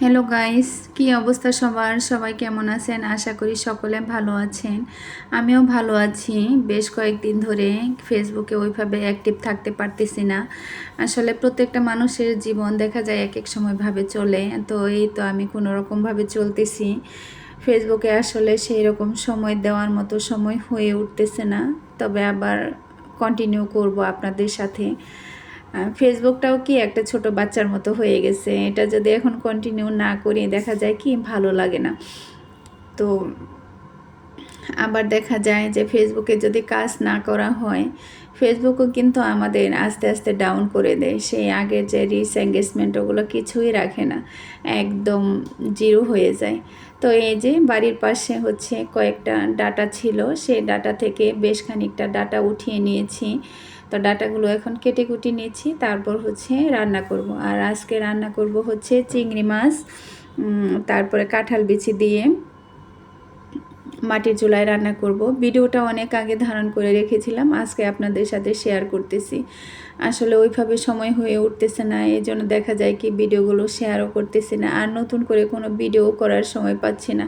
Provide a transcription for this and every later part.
Hello guys কি অবস্থা সবার? সবাই কেমন আছেন? আশা করি সকলে ভালো আছেন। আমিও ভালো আছি। বেশ কয়েকদিন ধরে ফেসবুকে ওইভাবে অ্যাক্টিভ থাকতে পারতেছি না। আসলে প্রত্যেকটা মানুষের জীবন দেখা যায় এক এক সময়ভাবে চলে। তো এই তো আমি কোনো রকমভাবে চলতেছি। ফেসবুকে আসলে সেই রকম সময় দেওয়ার মতো সময় হয়ে উঠতেছে না। তবে আবার কন্টিনিউ করব আপনাদের সাথে। ফেসবুকটাও কি একটা ছোট বাচ্চার মতো হয়ে গেছে? এটা যদি এখন কন্টিনিউ না করি, দেখা যায় কি ভালো লাগে না। তো আবার দেখা যায় যে ফেসবুকে যদি কাজ না করা হয় ফেসবুকও কিন্তু আমাদের আস্তে আস্তে ডাউন করে দেয়। সেই আগের যে রিস এঙ্গেজমেন্ট ওগুলো কিছুই রাখে না। একদম জিরো হয়ে যায়। তো এই যে বাড়ির পাশে হচ্ছে কয়েকটা ডাটা ছিল সে ডাটা থেকে বেশ খানিকটা ডাটা উঠিয়ে নিয়েছি। তো ডাটাগুলো এখন কেটে কুটি নিচ্ছি, তারপর হচ্ছে রান্না করব। আর আজকে রান্না করব হচ্ছে চিংড়ি মাছ তারপরে কাঁঠাল বিচি দিয়ে। মাটির চুলায় রান্না করব। ভিডিওটা অনেক আগে ধারণ করে রেখেছিলাম, আজকে আপনাদের সাথে শেয়ার করতেছি। আসলে ওইভাবে সময় হয়ে উঠতেছে না এই জন্য দেখা যায় কি ভিডিওগুলো শেয়ারও করতেছি না, আর নতুন করে কোনো ভিডিও করার সময় পাচ্ছি না।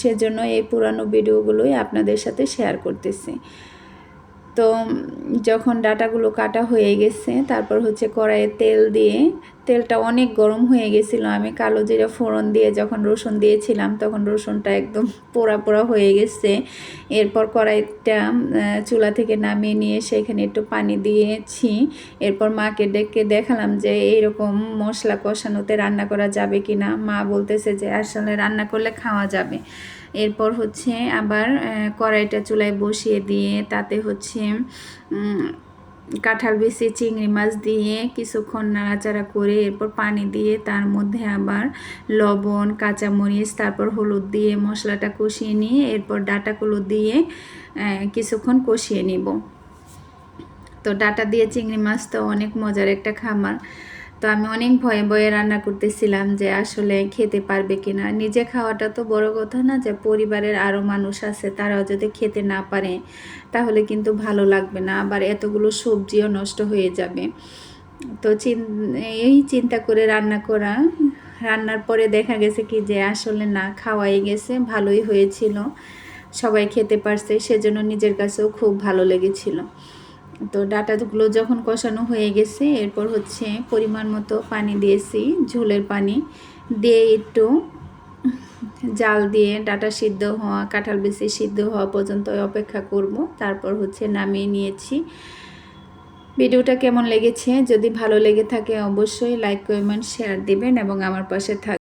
সেজন্য এই পুরানো ভিডিওগুলোই আপনাদের সাথে শেয়ার করতেছি। তো, যখন ডাটাগুলো কাটা হয়ে গেছে, তারপর হচ্ছে কড়াইয়ে তেল দিয়ে তেলটা অনেক গরম হয়ে গেছিল। আমি কালো জিরা ফোড়ন দিয়ে যখন রসুন দিয়েছিলাম, তখন রসুনটা একদম পোড়া পোড়া হয়ে গেছে। এরপর কড়াইটা চুলা থেকে নামিয়ে নিয়ে সেখানে একটু পানি দিয়েছি। এরপর মাকে ডেকে দেখালাম যে, এইরকম মশলা কষানোতে রান্না করা যাবে কি না? মা বলতেছে যে, আসলে রান্না করলে খাওয়া যাবে। এরপর হচ্ছে আবার কড়াইটা চুলায় বসিয়ে দিয়ে তাতে হচ্ছে কাঁঠাল বেশি চিংড়ি মাছ দিয়ে কিছুক্ষণ নাড়াচাড়া করে এরপর পানি দিয়ে তার মধ্যে আবার লবণ, কাঁচামরিচ, তারপর হলুদ দিয়ে মশলাটা কষিয়ে নিয়ে এরপর ডাটাগুলো দিয়ে কিছুক্ষণ কষিয়ে নিব। তো ডাটা দিয়ে চিংড়ি মাছ তো অনেক মজার একটা খাবার তো আমি অনেক ভয়ে ভয়ে রান্না করতেছিলাম যে আসলে খেতে পারবে কি না নিজে খাওয়াটা তো বড় কথা না যে পরিবারের আরও মানুষ আছে, তারাও যদি খেতে না পারে, তাহলে কিন্তু ভালো লাগবে না। আবার এতগুলো সবজিও নষ্ট হয়ে যাবে। তো এই চিন্তা করে রান্না করা, রান্নার পরে দেখা গেছে কি যে আসলে না, খাওয়াই গেছে, ভালোই হয়েছিল। সবাই খেতে পারছে, সেজন্য নিজের কাছেও খুব ভালো লেগেছিল। তো ডাটাগুলো যখন কষানো হয়ে গেছে, এরপর হচ্ছে পরিমাণ মতো পানি দিয়েছি, ঝোলের পানি দিয়ে একটু জাল দিয়ে ডাটা সিদ্ধ হওয়া, কাঁঠাল বেশি সিদ্ধ হওয়া পর্যন্ত অপেক্ষা করব। তারপর হচ্ছে নামিয়ে নিয়েছি। ভিডিওটা কেমন লেগেছে? যদি ভালো লেগে থাকে অবশ্যই লাইক, কমেন্ট, শেয়ার দিবেন এবং আমার পাশে থাক